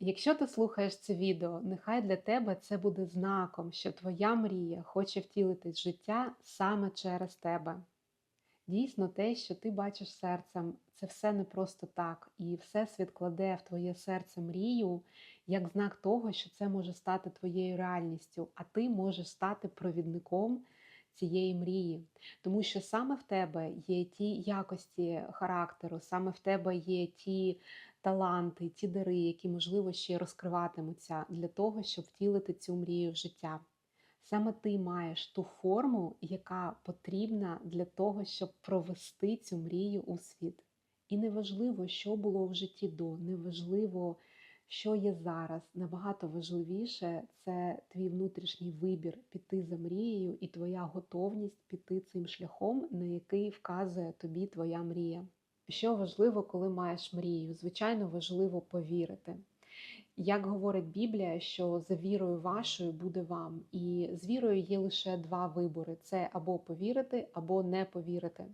Якщо ти слухаєш це відео, нехай для тебе це буде знаком, що твоя мрія хоче втілитись в життя саме через тебе. Дійсно, те, що ти бачиш серцем, це все не просто так, і Всесвіт кладе в твоє серце мрію як знак того, що це може стати твоєю реальністю, а ти можеш стати провідником цієї мрії. Тому що саме в тебе є ті якості характеру, саме в тебе є ті таланти, ті дари, які, можливо, ще розкриватимуться для того, щоб втілити цю мрію в життя. Саме ти маєш ту форму, яка потрібна для того, щоб провести цю мрію у світ. І неважливо, що було в житті до, неважливо, що є зараз. Набагато важливіше це твій внутрішній вибір піти за мрією і твоя готовність піти цим шляхом, на який вказує тобі твоя мрія. Що важливо, коли маєш мрію? Звичайно, важливо повірити. Як говорить Біблія, що за вірою вашою буде вам, і з вірою є лише два вибори: це або повірити, або не повірити,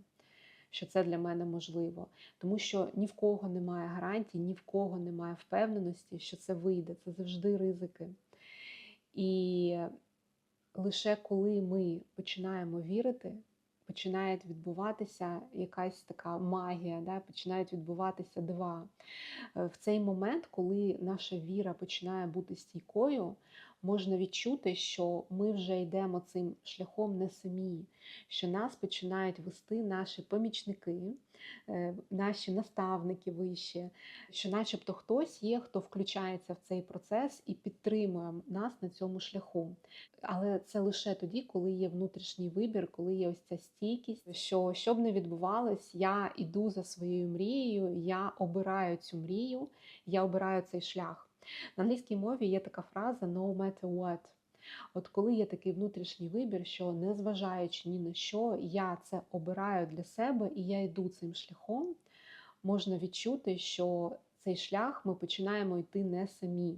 що це для мене можливо. Тому що ні в кого немає гарантій, ні в кого немає впевненості, що це вийде. Це завжди ризики. І лише коли ми починаємо вірити, починає відбуватися якась така магія, да? починають відбуватися дива. Е, В цей момент, коли наша віра починає бути стійкою, можна відчути, що ми вже йдемо цим шляхом не самі, що нас починають вести наші помічники, е, наші наставники вищі, що начебто хтось є, хто включається в цей процес і підтримує нас на цьому шляху. Але це лише тоді, коли є внутрішній вибір, коли є ось ця стійкість, що що б не відбувалось, я іду за своєю мрією, я обираю цю мрію, я обираю цей шлях. На англійській мові є така фраза no matter what. От коли є такий внутрішній вибір, що незважаючи ні на що, я це обираю для себе і я йду цим шляхом, можна відчути, що цей шлях ми починаємо йти не самі.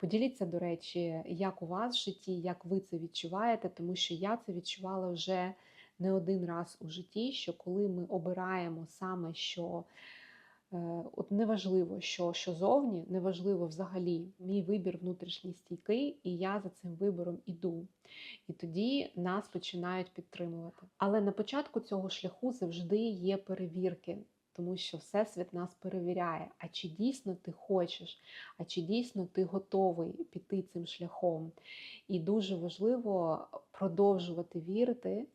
Поділіться, до речі, як у вас в житті, як ви це відчуваєте, тому що я це відчувала вже не один раз у житті, що коли ми обираємо саме що. Е, от неважливо, що що зовні, неважливо взагалі, мій вибір внутрішній стійкий, і я за цим вибором іду. І тоді нас починають підтримувати. Але на початку цього шляху завжди є перевірки, тому що Всесвіт нас перевіряє, а чи дійсно ти хочеш, а чи дійсно ти готовий піти цим шляхом. І дуже важливо продовжувати вірити.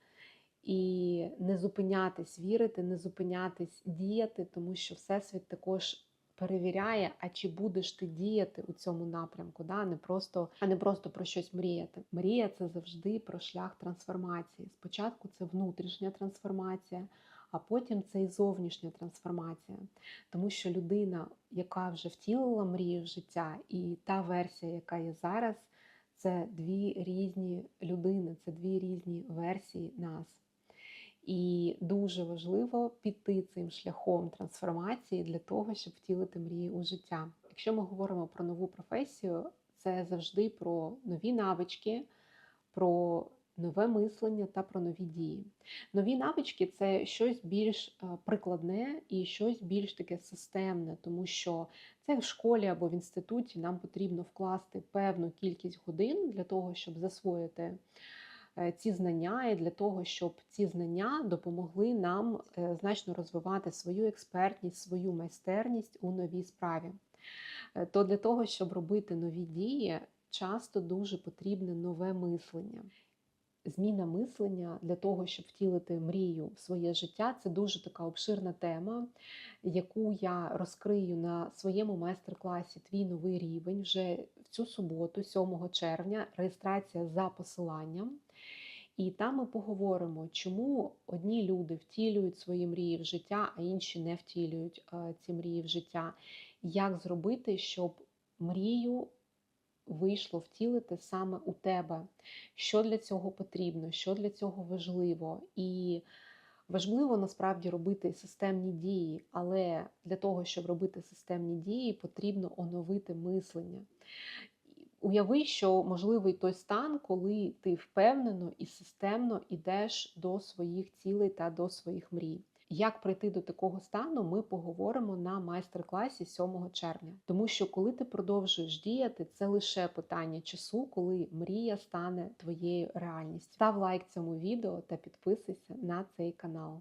І не зупинятись, вірити, не зупинятись, діяти, тому що Всесвіт також перевіряє, а чи будеш ти діяти у цьому напрямку, да? не просто, а не просто про щось мріяти. Мрія це завжди про шлях трансформації. Спочатку це внутрішня трансформація, а потім це і зовнішня трансформація. Тому що людина, яка вже втілила мрію в життя, і та версія, яка є зараз, це дві різні людини, це дві різні версії нас. І дуже важливо піти цим шляхом трансформації для того, щоб втілити мрії у життя. Якщо ми говоримо про нову професію, це завжди про нові навички, про нове мислення та про нові дії. Нові навички це щось більш прикладне і щось більш таке системне, тому що це в школі або в інституті нам потрібно вкласти певну кількість годин для того, щоб засвоїти. Е, ці знання, і для того, щоб ці знання допомогли нам е, значно розвивати свою експертність, свою майстерність у новій справі. Е, то для того, щоб робити нові дії, часто дуже потрібне нове мислення. Зміна мислення для того, щоб втілити мрію в своє життя, це дуже така обширна тема, яку я розкрию на своєму майстер-класі Твій новий рівень вже в цю суботу, 7 червня, реєстрація за посиланням. І там ми поговоримо, чому одні люди втілюють свої мрії в життя, а інші не втілюють ці мрії в життя. Як зробити, щоб мрію вийшло втілити саме у тебе, що для цього потрібно, що для цього важливо. І важливо насправді робити системні дії, але для того, щоб робити системні дії, потрібно оновити мислення. Уяви, що можливий той стан, коли ти впевнено і системно йдеш до своїх цілей та до своїх мрій. Як прийти до такого стану, ми поговоримо на майстер-класі 7 червня. Тому що коли ти продовжуєш діяти, це лише питання часу, коли мрія стане твоєю реальністю. Став лайк цьому відео та підписуйся на цей канал.